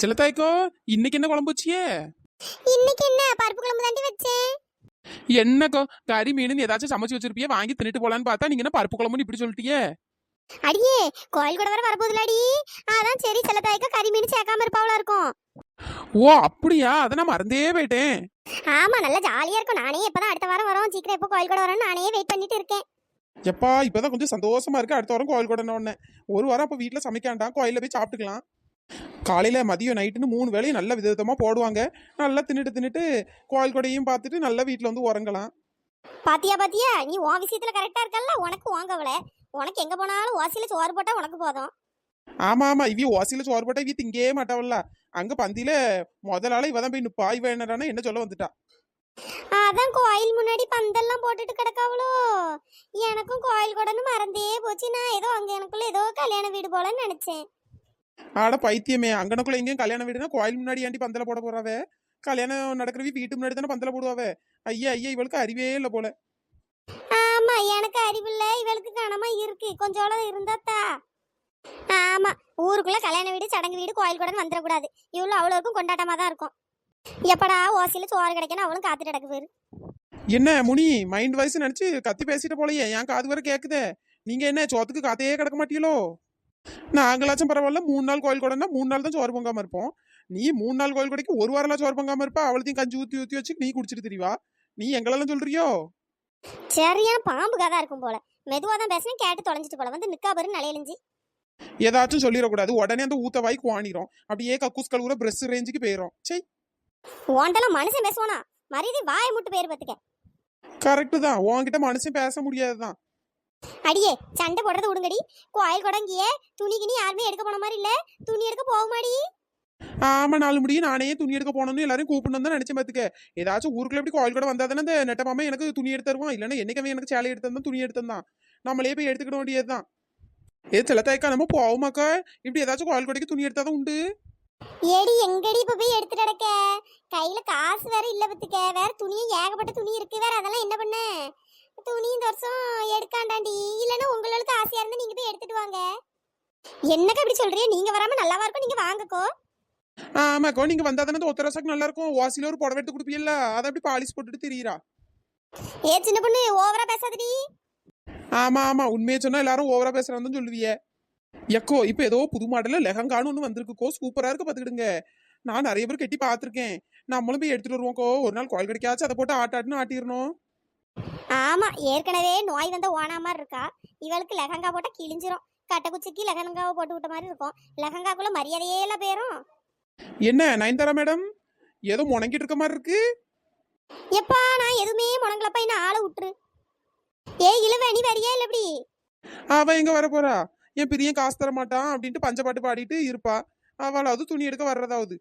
செல்லத்தாய்க்கோ இன்னைக்கு என்ன குழம்பு வச்சியே? இன்னைக்கு என்ன? பருப்பு குழம்பு தாண்டி வச்சேன். என்னக்கோ கறி மீன் ஏதாச்சும் சமைச்சு வச்சிருப்பியே வாங்கி தின்னுட்டு போலான்னு பார்த்தா நீங்க என்ன பருப்பு குழம்புன்னு இப்படி சொல்லிட்டியே? அடியே கோயில் கூட வர வரப்போகுதுலாடி. அதான் சரி சில தாய்க்கா கறி மீன் சேர்க்காம இருப்பாவளா இருக்கும். ஓ அப்படியா? அதை நான் மறந்தே போயிட்டேன். ஆமா நல்லா ஜாலியா இருக்கும். நானே இப்பதான் அடுத்த வாரம் வரோம். சீக்கிரம் எப்போ கோயில் கூட வரோம்னு நானே வெயிட் பண்ணிட்டு இருக்கேன். எப்பா இப்பதான் கொஞ்சம் சந்தோஷமா இருக்கு. அடுத்த வாரம் கோயில் கூட ஒரு வாரம் அப்ப வீட்டுல சமைக்காண்டாம் கோயில்ல போய் சாப்பிட்டுக்கலாம். காலையில மதியம் நைட்டுன்னு மூணு வேளையும் நல்ல விதவிதமா போடுவாங்க. நல்லா தின்னுட்டு தின்னுட்டு கோயில் கொடையும் பார்த்துட்டு நல்லா வீட்டுல வந்து உறங்கலாம். பாத்தியா பாத்தியா? நீ உன் விஷயத்துல கரெக்டா இருக்கல்ல? உனக்கு வாங்கவல உனக்கு எங்க போனாலும் ஓசியில சோறு போட்டா உனக்கு போதும். ஆமா ஆமா. இவி ஓசியில சோறு போட்டா இவி திங்கே மாட்டாவல்ல. அங்க பந்தியில முதல் ஆள இவதான் போய் இவ என்னடானா என்ன சொல்ல வந்துட்டா. அதான் கோயில் முன்னாடி பந்தெல்லாம் போட்டுட்டு கிடக்காவளோ. எனக்கும் கோயில் கூடன்னு மறந்தே போச்சு. நான் ஏதோ அங்க எனக்குள்ள ஏதோ கல்யாண வீடு போலன்னு நினைச்சேன். ஆட பைத்தியமே. அங்கனக்குள்ள எங்கேயும் கல்யாணம் வீடுனா கோயில் முன்னாடி ஏண்டி பந்தல போட போறாவே? கல்யாணம் நடக்கிறவி வீட்டு முன்னாடி தானே பந்தல போடுவாவே? ஐயா ஐயா இவளுக்கு அறிவே இல்ல போல. ஆமா எனக்கு அறிவில்ல இவளுக்கு கனமா இருக்கு. கொஞ்சோളം இருந்தாத்தா ஆமா ஊருக்குள்ள கல்யாண வீடு சடங்கு வீடு கோயில் கூட வந்துடக்கூடாது. இவ்வளவு அவ்வளோருக்கும் கொண்டாட்டமா தான் இருக்கும். எப்படா ஓசியில சோறு கிடைக்கணும் அவளும் காத்துட்டு கிடக்கு என்ன முனி மைண்ட் வாய்ஸ் நினைச்சு கத்தி பேசிட்டு போலயே. என் காது வரை கேக்குதே. நீங்க என்ன சோத்துக்கு காத்தையே கிடக்க மாட்டீங்களோ? நாங்களாச்சும் பரவாயில்ல மூணு நாள் கோயில் கூடனா மூணு நாள் தான் சோறு பொங்காம இருப்போம். நீ மூணு நாள் கோயில் கொடைக்கு ஒரு வாரம்லாம் சோறு பொங்காம இருப்பா அவளத்தையும் கஞ்சி ஊத்தி ஊத்தி வச்சு நீ குடிச்சிட்டு தெரியவா நீ எங்களெல்லாம் சொல்றியோ? சரியான பாம்பு கதா இருக்கும் போல. மெதுவா தான் பேசினேன் கேட்டு தொலைஞ்சிட்டு போல. வந்து நிக்கா பாரு நிலையழிஞ்சு ஏதாச்சும் சொல்லிடக்கூடாது. உடனே அந்த ஊத்த வாய்க்கு வாணிரும் அப்படியே கக்கூஸ் கழுவுற பிரஷ் ரேஞ்சுக்கு போயிரும். சரி உன்ட்டெல்லாம் மனுஷன் பேசுவானா? மரியாதை வாயை முட்டு பேர் பத்துக்க. கரெக்டு தான். உன்கிட்ட மனுஷன் பேச முடியாதுதான். அடியே சண்டை போடுறது விடுங்கடி. கோயில் கொடங்கியே துணி கிணி யாருமே எடுக்க போன மாதிரி இல்ல. துணி எடுக்க போகுமாடி? ஆமா நாலு முடியும் நானே துணி எடுக்க போனோம்னு எல்லாரும் கூப்பிடணும் தான் நினைச்சேன் பாத்துக்க. ஏதாச்சும் ஊருக்குள்ள எப்படி கோயில் கூட வந்தா தானே இந்த நெட்ட மாமா எனக்கு துணி எடுத்து தருவான்? இல்லைன்னா என்னைக்குமே எனக்கு சேலை எடுத்து தந்தான் துணி எடுத்து தந்தான். நம்மளே போய் எடுத்துக்கிட வேண்டியதுதான். ஏ சிலத்தாய்க்கா நம்ம போவோமாக்கா இப்படி ஏதாச்சும் கோயில் கொடைக்கு துணி எடுத்தாதான் உண்டு. ஏடி எங்கடி இப்ப போய் எடுத்துட்டு நடக்க கையில காசு வேற இல்ல பத்துக்க. வேற துணியும் ஏகப்பட்ட துணி இருக்கு. வேற அதெல்லாம் என்ன பண்ண? துணி இந்த வருஷம் எடுக்காண்டாண்டி. இல்லைன்னா உங்களுக்கு ஆசையா இருந்தா நீங்க போய் எடுத்துட்டு வாங்க. என்னக்கா இப்படி சொல்றீங்க? நீங்க வராம நல்லாவா இருக்கும்? நீங்க வாங்கக்கோ. ஆமாக்கோ நீங்க வந்தா தானே ஒத்தர ரசாக்கு நல்லா இருக்கும் வாசில ஒரு புடவை எடுத்து கொடுப்பீல்ல அதை அப்படி பாலிஷ் போட்டுட்டு திரியிறா. ஏ சின்ன பொண்ணு ஓவரா பேசாதடி ஆமா ஆமா. உண்மையை சொன்னா எல்லாரும் ஓவரா பேசுறான்னு சொல்லுவிய. எக்கோ இப்போ ஏதோ புது மாடல்ல லெஹங்கான்னு ஒன்று வந்திருக்குக்கோ. சூப்பரா இருக்கு பாத்துக்கிடுங்க. நான் நிறைய பேர் கட்டி பார்த்துருக்கேன் நம்மளும் போய் எடுத்துட்டு வருவோம்க்கோ. ஒரு நாள் கோயில் கிடைக்காச்சும் அதை போட்டு ஆட்டாட்டுன்னு ஆட்டிடணும். ஆமா ஏற்கனவே நோய் வந்த ஓனா மாதிரி இருக்கா? இவளுக்கு லெஹங்கா போட்டா கிழிஞ்சிரும். கட்டக்குச்சிக்கு லெஹங்காவை போட்டு விட்ட மாதிரி இருக்கும். லெஹங்காக்குள்ள மரியாதையே இல்ல பேரும். என்ன நயன்தாரா மேடம்? ஏதோ முணங்கிட்டு இருக்க மாதிரி இருக்கு. எப்பா நான் எதுவுமே முடங்கலப்பா என்ன ஆளை விட்டுரு. ஏய் இழுவ நீ வரியா இல்ல எப்படி அவ எங்க வர போறா? என் பிரியன் காசு தர மாட்டான் அப்படின்ட்டு பஞ்சப்பாட்டு பாடிட்டு இருப்பா. அவளாவது துணி எடுக்க வர்றதாவது.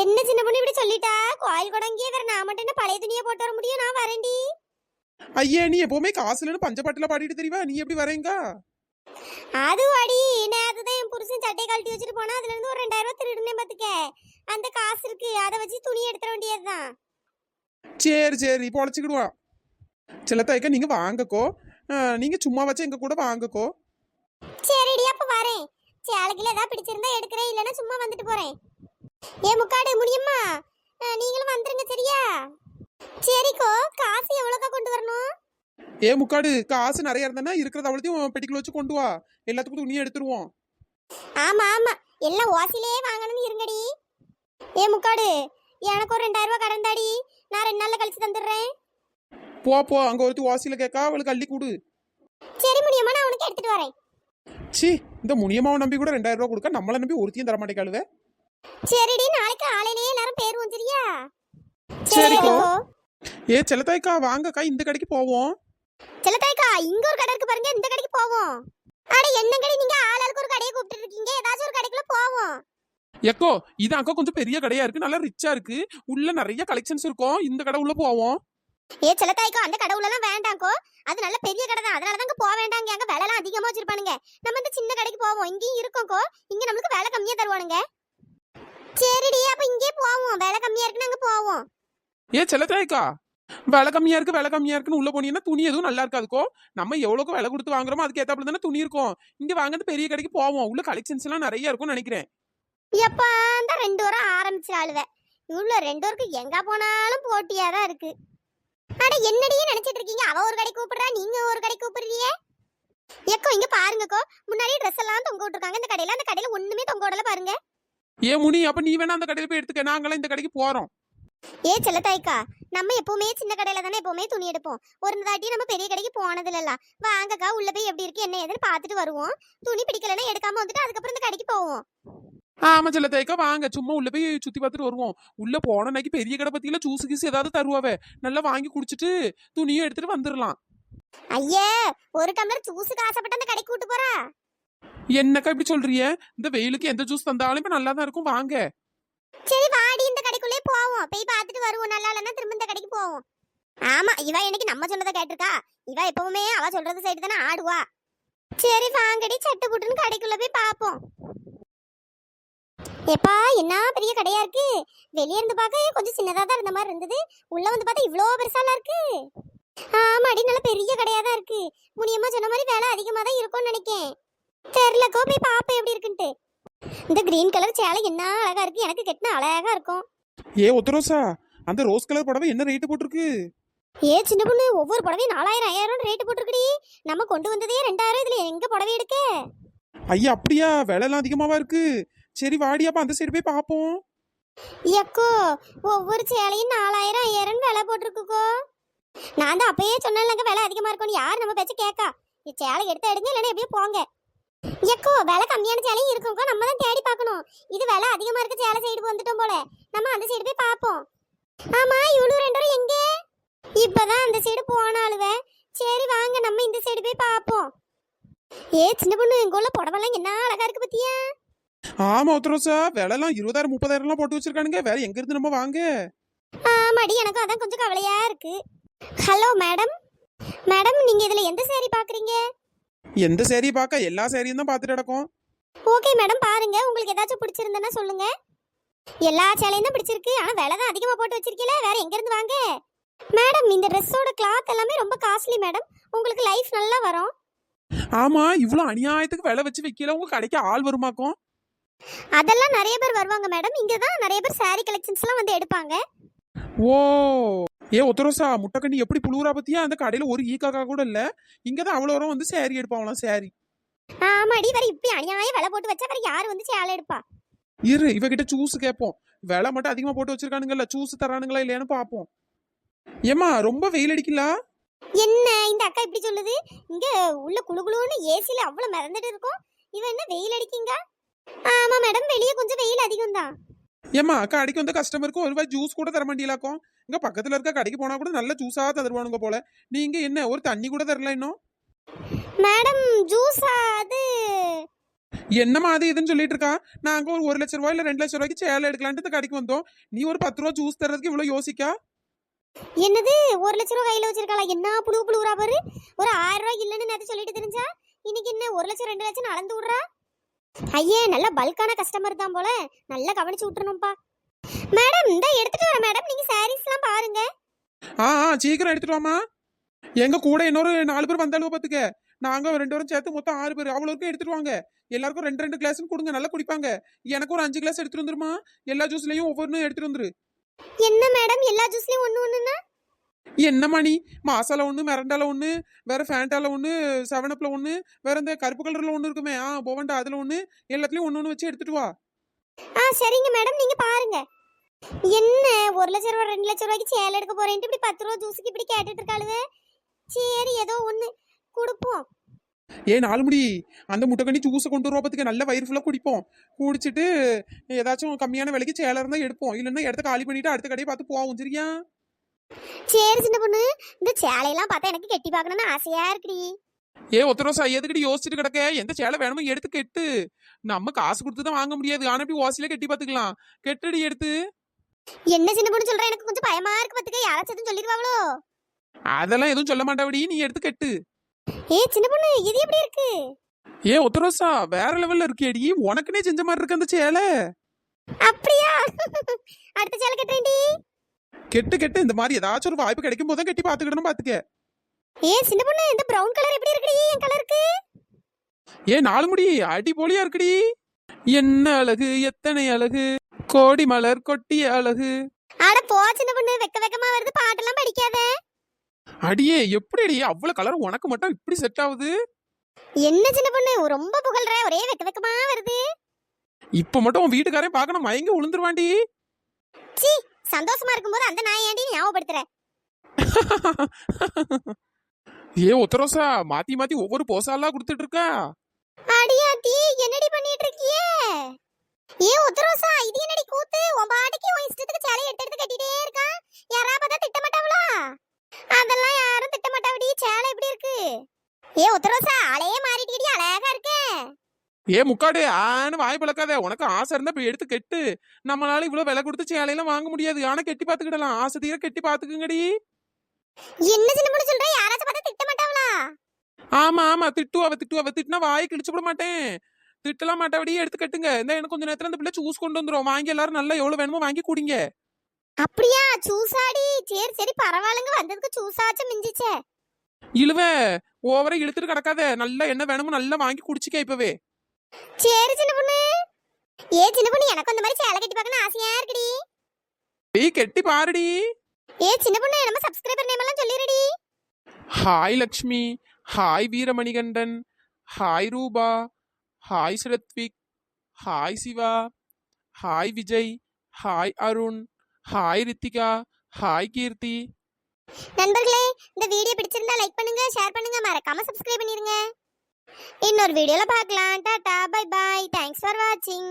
என்ன சின்ன பொண்ணு இப்படி சொல்லிட்டா? கோயில் கொடங்கியே வேற நான் மட்டும் என்ன பழைய துணியை போட்டு வர முடியும்? நான் வரேன்டி. ஐயே நீ எப்பவுமே காசு இல்லைன்னு பஞ்சப்பாட்டுல பாடிட்டு தெரியவா நீ எப்படி வரேங்க அது அடி நேத்து தான் என் புருஷன் சட்டையை கழட்டி வச்சுட்டு போனா அதுல இருந்து ஒரு ரெண்டாயிரம் ரூபாய் திருடுனேன் பாத்துக்க. அந்த காசு இருக்கு அதை வச்சு துணி எடுத்துட வேண்டியதுதான். சரி சரி பொழைச்சிக்கிடுவான் சிலத்தாய்க்கா நீங்க வாங்கக்கோ. நீங்க சும்மா வச்சா எங்க கூட வாங்கக்கோ. சரிடி அப்ப வரேன். சேலைக்குள்ள ஏதாவது பிடிச்சிருந்தா எடுக்கிறேன் இல்லைன்னா சும்மா வந்துட்டு போறேன். ஏ முக்காடு முடியுமா நீங்களும் வந்துருங்க சரியா? சரிக்கோ காசு எவ்வளோக்கா கொண்டு வரணும்? ஏ முக்காடு காசு நிறைய இருந்தா இருக்கிறத அவ்வளோத்தையும் பெட்டிக்குள்ள வச்சு கொண்டு வா. எல்லாத்துக்கும் துணியை எடுத்துருவோம். ஆமா ஆமா. எல்லாம் ஓசிலே வாங்கணும்னு இருங்கடி. ஏ முக்காடு எனக்கு ஒரு ரெண்டாயிரம் ரூபாய் கடன் தாடி. நான் ரெண்டு நாள்ல கழிச்சு தந்துடுறேன். போ போ. அங்க ஒருத்தி வாசியில கேட்கா அவளுக்கு அள்ளி கொடு. சரி முடியுமா? நான் உனக்கு எடுத்துட்டு வரேன். சி இந்த முனியம்மாவை நம்பி கூட ரெண்டாயிரம் ரூபாய் கொடுக்க நம்மளை நம்பி ஒருத்தையும் தர மாட்டேக்காளுவே. சரிடி நாளைக்கு ஆலையிலேயே எல்லாரும் பேருவோம் சரியா சரிக்கோ. ஏ செல்லத்தாய்க்கா வாங்கக்கா இந்த கடைக்கு போவோம். செல்லத்தாய்க்கா இங்க ஒரு கடை இருக்கு பாருங்க இந்த கடைக்கு போவோம். அட என்ன கடை நீங்க ஆளாளுக்கு ஒரு கடையை கூப்பிட்டு இருக்கீங்க? ஏதாச்சும் ஒரு கடைக்குள்ள போவோம். எக்கோ இது அக்கா கொஞ்சம் பெரிய கடையா இருக்கு நல்லா ரிச்சா இருக்கு. உள்ள நிறைய கலெக்ஷன்ஸ் இருக்கும். இந்த கடை உள்ள போவோம். ஏ செல்லத்தாய்க்கோ அந்த கடை உள்ளலாம் வேண்டாம்க்கோ அது நல்ல பெரிய கடை தான். அதனால தாங்க போக வேண்டாங்க. அங்க விலைலாம் அதிகமா வச்சிருப்பானுங்க. நம்ம இந்த சின்ன கடைக்கு போவோம். இங்கேயும் இருக்கோம்க்கோ இங்க நம்மளுக்கு விலை கம்மியா தருவானுங்க. சரிடி அப்ப இங்கே போவோம். விலை கம்மியா இருக்குன்னு அங்க போவோம். ஏ செல்லத்தாய்க்கா விலை கம்மியா இருக்கு விலை கம்மியா இருக்குன்னு உள்ள போனீங்கன்னா துணி எதுவும் நல்லா இருக்காதுக்கோ நம்ம எவ்வளோக்கு விலை கொடுத்து வாங்குறோமோ அதுக்கு ஏத்தாப்புல தானே துணி இருக்கும். இங்க வாங்குறது பெரிய கடைக்கு போவோம். உள்ள கலெக்ஷன்ஸ் எல்லாம் நிறைய இருக்கும்னு நினைக்கிறேன். எப்பா அந்த ரெண்டு வாரம் ஆரம்பிச்சிடாளுவ இவ்வளோ ரெண்டு பேருக்கு எங்க போனாலும் போட்டியா தான் இருக்கு. அட என்னடியே நினைச்சிட்டு இருக்கீங்க? அவ ஒரு கடை கூப்பிடுறா நீங்க ஒரு கடை கூப்பிடுறீங்க? எக்கோ இங்க பாருங்கக்கோ முன்னாடி ட்ரெஸ் எல்லாம் தொங்க விட்டுருக்காங்க. இந்த கடையில அந்த கடையில ஒண்ணுமே தொங்க விடல பாருங்க. ஏ முனி அப்ப நீ வேணா அந்த கடையில போய் எடுத்துக்க. நாங்களாம் இந்த கடைக்கு போறோம். ஏ செல்லத்தாய்க்கா நம்ம எப்பவுமே சின்ன கடையில தானே எப்பவுமே துணி எடுப்போம். ஒரு தாட்டி நம்ம பெரிய கடைக்கு போனது இல்லல வாங்கக்கா உள்ள போய் எப்படி இருக்கு என்ன ஏதுன்னு பார்த்துட்டு வருவோம். துணி பிடிக்கலன்னா எடுக்காம வந்துட்டு அதுக்கப்புறம் இந்த கடைக்கு போவோம். ஆமா சில தேய்க்கா வாங்க. சும்மா உள்ள போய் சுத்தி பார்த்துட்டு வருவோம். உள்ள போன அன்னைக்கு பெரிய கடை பத்தியில ஜூஸ் கீஸ் ஏதாவது தருவாவே. நல்லா வாங்கி குடிச்சிட்டு துணியும் எடுத்துட்டு வந்துடலாம் ஐயே ஒரு டம்ளர் ஜூஸுக்கு ஆசைப்பட்டு அந்த கடைக்கு கூட்டு போறா? என்னக்கா இப்படி சொல்றிய இந்த வெயிலுக்கு எந்த ஜூஸ் தந்தாலும் இப்ப நல்லா தான் இருக்கும். வாங்க. சரி வாடி போய் பார்த்துட்டு வருவோம். நல்லா இல்லைன்னா திரும்ப இந்த கடைக்கு போவோம். ஆமா இவ எனக்கு நம்ம சொன்னதை கேட்டிருக்கா. இவ எப்பவுமே அவ சொல்றது சைடு தானே ஆடுவா. சரி வாங்கடி சட்டு புட்டுன்னு கடைக்குள்ள போய் பார்ப்போம். எப்பா என்ன பெரிய கடையா இருக்கு? வெளியே இருந்து பார்க்க கொஞ்சம் சின்னதா தான் இருந்த மாதிரி இருந்தது. உள்ள வந்து பார்த்தா இவ்வளோ பெருசாலாம் இருக்கு. ஆமாடி நல்ல பெரிய கடையா தான் இருக்கு. முனியம்மா சொன்ன மாதிரி வேலை அதிகமா தான் இருக்கும்னு நினைக்கேன். தெரிலக்கோ போய் பாப்பேன் எப்படி இருக்குன்ட்டு. இந்த கிரீன் கலர் சேலை என்ன அழகா இருக்கு? எனக்கு கெட்டின அழகா இருக்கும். ஏ ஒத்தரோசா அந்த ரோஸ் கலர் புடவை என்ன ரேட்டு போட்டிருக்கு? ஏ சின்ன பொண்ணு ஒவ்வொரு புடவையும் நாலாயிரம் ஐயாயிரம் ரேட்டு போட்டுருக்குடி. நம்ம கொண்டு வந்ததே ரெண்டாயிரம் இதுல எங்க புடவை எடுக்க? ஐயா அப்படியா? விலைலாம் அதிகமாவா இருக்கு? சரி வாடி அப்ப அந்த சைடு போய் பார்ப்போம் எக்கோ ஒவ்வொரு சேலையும் நாலாயிரம் ஐயாயிரம் விலை போட்டிருக்குக்கோ. நான் தான் அப்பயே சொன்னேன்லங்க விலை அதிகமா இருக்கும்னு. யார் நம்ம பேச்ச கேட்கா சேலை எடுத்து எடுங்க இல்லைன்னா எப்படியும் போங்க. எக்கோ விலை கம்மியான சேலையும் இருக்கும்க்கோ நம்ம தான் தேடி பார்க்கணும். இது விலை அதிகமா இருக்க சேலை சைடு வந்துட்டோம் போல. நம்ம அந்த சைடு போய் பார்ப்போம். ஆமா இவ்வளவு ரெண்டு பேரும் எங்க? இப்பதான் அந்த சைடு போனாலுவே சரி வாங்க நம்ம இந்த சைடு போய் பார்ப்போம். ஏ சின்ன பொண்ணு எங்க உள்ள புடவெல்லாம் என்ன அழகா இருக்கு பத்தியா? ஆமா ஒத்தரோசா விலைலாம் இருபதாயிரம் முப்பதாயிரம்லாம் போட்டு வச்சிருக்கானுங்க. வேற எங்க இருந்து நம்ம வாங்க? ஆமாடி எனக்கும் அதான் கொஞ்சம் கவலையா இருக்கு. ஹலோ மேடம் மேடம் நீங்க இதுல எந்த saree பாக்குறீங்க எந்த சேரீ பார்க்க? எல்லா சேரீயும் தான் பார்த்துட்டு நடக்கும் ஓகே மேடம் பாருங்க. உங்களுக்கு ஏதாச்சும் பிடிச்சிருந்தனா சொல்லுங்க. எல்லா சேலையும் தான் பிடிச்சிருக்கு. ஆனா விலை தான் அதிகமா போட்டு வச்சிருக்கீல. வேற எங்க இருந்து வாங்க? மேடம் இந்த ட்ரெஸ்ஸோட கிளாத் எல்லாமே ரொம்ப காஸ்ட்லி மேடம். உங்களுக்கு லைஃப் நல்லா வரும். ஆமா இவ்வளவு அநியாயத்துக்கு விலை வச்சு வைக்கல. உங்க கடைக்கு ஆள் வருமாக்கும்? அதெல்லாம் நிறைய பேர் வருவாங்க மேடம். இங்க தான் நிறைய பேர் saree கலெக்ஷன்ஸ்லாம் வந்து எடுப்பாங்க. ஓ ஏ ஒத்தரோசா முட்டைக்கண்ணி எப்படி புழுவுறா பத்தியா? அந்த கடையில ஒரு ஈக்காக்கா கூட இல்ல. இங்கதான் அவ்வளோ வரும் வந்து சேரீ எடுப்பாங்களாம் சேரீ ஆமாடி வேற இப்படி அநியாய விலை போட்டு வச்சா வேற யார் வந்து சேலை எடுப்பா? இரு இவகிட்ட ஜூஸ் கேட்போம் விலை மட்டும் அதிகமா போட்டு வச்சிருக்கானுங்கல்ல ஜூஸ் தரானுங்களா இல்லையான்னு பாப்போம். ஏமா ரொம்ப வெயில் அடிக்கல என்ன இந்த அக்கா இப்படி சொல்லுது? இங்க உள்ள குளு குளுன்னு ஏசில அவ்வளவு மிதந்துட்டு இருக்கும். இவன் என்ன வெயில் அடிக்குங்க? ஆமா மேடம் வெளியே கொஞ்சம் வெயில் அதிகம் தான் ஏமா கடைக்கு வந்த கஸ்டமருக்கு ஒரு ரூபாய் ஜூஸ் கூட தர மாட்டீங்களாக்கும்? இங்க பக்கத்துல இருக்க கடைக்கு போனா கூட நல்ல ஜூஸா தருவானுங்க போல. நீங்க என்ன ஒரு தண்ணி கூட தரல இன்னும்? மேடம் ஜூஸா அது? என்னம்மா அது இதுன்னு சொல்லிட்டு இருக்கா? நாங்க ஒரு ஒரு லட்ச ரூபாய் இல்ல ரெண்டு லட்ச ரூபாய்க்கு சேலை எடுக்கலான்ட்டு இந்த கடைக்கு வந்தோம். நீ ஒரு பத்து ரூபா ஜூஸ் தர்றதுக்கு இவ்வளவு யோசிக்கா? என்னது ஒரு லட்ச ரூபா கையில வச்சிருக்காளா? என்ன புழு புழுவுறா பாரு. ஒரு ஆயிரம் ரூபாய் இல்லைன்னு நேத்து சொல்லிட்டு தெரிஞ்சா? இன்னைக்கு என்ன ஒரு லட்சம் ரெண்டு லட்சம் அளந்து விடுறா? ஐயே நல்ல பல்கான கஸ்டமர் தான் போல. நல்லா கவனிச்சு விட்டுறணும்ப்பா மேடம் இந்த எடுத்துட்டு வரேன் மேடம். நீங்க சாரீஸ்லாம் பாருங்க. ஆ ஆ சீக்கிரம் எடுத்துட்டு வாமா எங்க கூட இன்னொரு நாலு பேர் வந்தாலும் பாத்துக்க. நாங்க ரெண்டு பேரும் சேர்த்து மொத்தம் ஆறு பேர். அவ்வளோக்கும் எடுத்துட்டு வாங்க. எல்லாருக்கும் ரெண்டு ரெண்டு கிளாஸ் கொடுங்க. நல்லா குடிப்பாங்க. எனக்கு ஒரு அஞ்சு கிளாஸ் எடுத்துட்டு வந்துருமா? எல்லா ஜூஸ்லயும் ஒவ்வொன்றும் எடுத்துட்டு வந்துரு. என்ன மேடம்? எல்லா ஜூஸ்லயும் ஒண்ணு என்ன மணி மாசால ஒண்ணு மிரண்டால ஒண்ணு வேற ஃபேண்டால ஒண்ணு செவனப்ல ஒண்ணு வேற இந்த கருப்பு கலர்ல ஒண்ணு இருக்குமே ஆ போவண்டா அதுல ஒண்ணு எல்லாத்துலயும் ஒண்ணு ஒண்ணு வச்சு எடுத்துட்டு வா. ஆ சரிங்க மேடம் நீங்க பாருங்க. என்ன ஒரு லட்ச ரூபா ரெண்டு லட்ச ரூபாய்க்கு சேலை எடுக்க போறேன்ட்டு இப்படி பத்து ரூபா ஜூஸுக்கு இப்படி கேட்டுட்டு இருக்காளுவே? சரி ஏதோ ஒண்ணு கொடுப்போம். ஏ நாலு முடி அந்த முட்டைக்கண்ணி ஜூஸை கொண்டு வருவா பார்த்துக்க நல்ல வயிறு ஃபுல்லாக குடிப்போம். குடிச்சிட்டு ஏதாச்சும் கம்மியான விலைக்கு சேலை இருந்தால் எடுப்போம். இல்லைன்னா இடத்த காலி பண்ணிட்டு அடுத்த கடையை பார்த்து போவோம் சரியா? சரி சின்ன பொண்ணு. இந்த சேலையெல்லாம் பார்த்தா எனக்கு கெட்டி பார்க்கணும்னு ஆசையா இருக்குடி. ஏ ஒத்த ரோசா எதுக்கிட்டு யோசிச்சுட்டு கிடக்க? எந்த சேலை வேணுமோ எடுத்து கெட்டு. நம்ம காசு கொடுத்து தான் வாங்க முடியாது. ஆனால் இப்படி ஓசில கெட்டி பார்த்துக்கலாம்? கெட்டடி எடுத்து. என்ன சின்ன பொண்ணு சொல்ற? எனக்கு கொஞ்சம் பயமா இருக்கு பத்துக்க யாராச்சும் சொல்லிடுவாங்களோ? அதெல்லாம் எதுவும் சொல்ல மாட்டாவடி. நீ எடுத்து கெட்டு. ஏ சின்ன பொண்ணு இது எப்படி இருக்கு? ஏ ஒத்த ரோசா வேற லெவல்ல இருக்கேடி உனக்குனே செஞ்ச மாதிரி இருக்கு அந்த சேலை. அப்படியா? அடுத்த சேலை கட்டுறேன்டி. கெட்டு கெட்டு இந்த மாதிரி ஏதாச்சும் ஒரு வாய்ப்பு கிடைக்கும் போது கெட்டி பார்த்துக்கிடணும் பார்த்துக்க ஏ சின்ன பொண்ணு இந்த பிரவுன் கலர் எப்படி இருக்குடி? என் கலருக்கு ஏ நாலு முடி அடி போலியா இருக்குடி? என்ன அழகு எத்தனை அழகு? கோடி மலர் கொட்டிய அழகு. அட போ சின்ன பொண்ணு வெக்க வெக்கமா வருது பாட்டெல்லாம் படிக்காத. அடியே எப்படி அடி அவ்வளவு கலர் உனக்கு மட்டும் இப்படி செட் ஆகுது? என்ன சின்ன பொண்ணு ரொம்ப புகழ்ற ஒரே வெக்க வெக்கமா வருது. இப்ப மட்டும் உன் வீட்டுக்காரன் பார்க்கணும் மயங்கி விழுந்துருவாண்டி சீ சந்தோஷமா இருக்கும்போது அந்த நாய் ஏன்டி ஞாபகப்படுத்துற? ஏ ஒத்தரோசா மாத்தி மாத்தி ஒவ்வொரு போசாலா கொடுத்துட்டு இருக்கா அடியாத்தி என்னடி பண்ணிட்டு இருக்கியே ஏ உத்தரோசா இது என்னடி கூத்து? உன் பாட்டுக்கு உன் இஷ்டத்துக்கு சேலை எடுத்து எடுத்து கட்டிட்டே இருக்கா யாரா பார்த்தா திட்ட மாட்டாவளா அதெல்லாம் யாரும் திட்ட மாட்டாவடி சேலை எப்படி இருக்கு? ஏ உத்தரோசா ஆளையே மாறிட்டியடி அழகா இருக்கே. ஏ முக்காடு ஆன்னு வாய் பழக்காத உனக்கு ஆசை இருந்தா இப்ப எடுத்து கெட்டு. நம்மளால இவ்வளவு விலை கொடுத்து சேலையெல்லாம் வாங்க முடியாது. ஆனா கெட்டி பாத்துக்கிடலாம். ஆசை தீர கெட்டி பாத்துக்குங்கடி. என்ன சின்ன பொண்ணு சொல்ற? யாராச்சும் பார்த்தா திட்ட மாட்டாவளா ஆமா ஆமா. திட்டுவா அவ திட்டுவா அவ. திட்டினா வாய் கிழிச்சு விட மாட்டேன். திட்டலாம் மாட்டாவடியே எடுத்து கட்டுங்க. இந்த எனக்கு கொஞ்ச நேரத்துல அந்த பிள்ளை ஜூஸ் கொண்டு வந்துரும். வாங்கி எல்லாரும் நல்லா எவ்வளவு வேணுமோ வாங்கி குடிங்க. அப்படியா? சூசாடி சரி சரி. பரவாயில்லைங்க. வந்ததுக்கு சூசாச்சும் மிஞ்சிச்சே. இழுவ. ஓவரா இழுத்துட்டு கிடக்காத. நல்லா என்ன வேணுமோ நல்லா வாங்கி குடிச்சுக்க இப்பவே. சரி சின்ன பொண்ணு. ஏ சின்ன பொண்ணு எனக்கு அந்த மாதிரி சேலை கட்டி பார்க்கணும் ஆசையா இருக்குடி. ஏய் கெட்டி பாருடி. ஏ சின்ன பொண்ணு நம்ம சப்ஸ்கிரைபர் நேம் எல்லாம் சொல்லிடுடி hi Lakshmi. Hi Veeramanikandan. Hi Rupa. Hi Srathvik. Hi Shiva. Hi Vijay. Hi Arun. Hi Ritika. Hi Keerthi. நண்பர்களே இந்த வீடியோ பிடிச்சிருந்தா லைக் பண்ணுங்க ஷேர் பண்ணுங்க மறக்காம சப்ஸ்கிரைப் பண்ணிருங்க. இன்னொரு வீடியோல பார்க்கலாம். Tata bye bye thanks for வாட்சிங்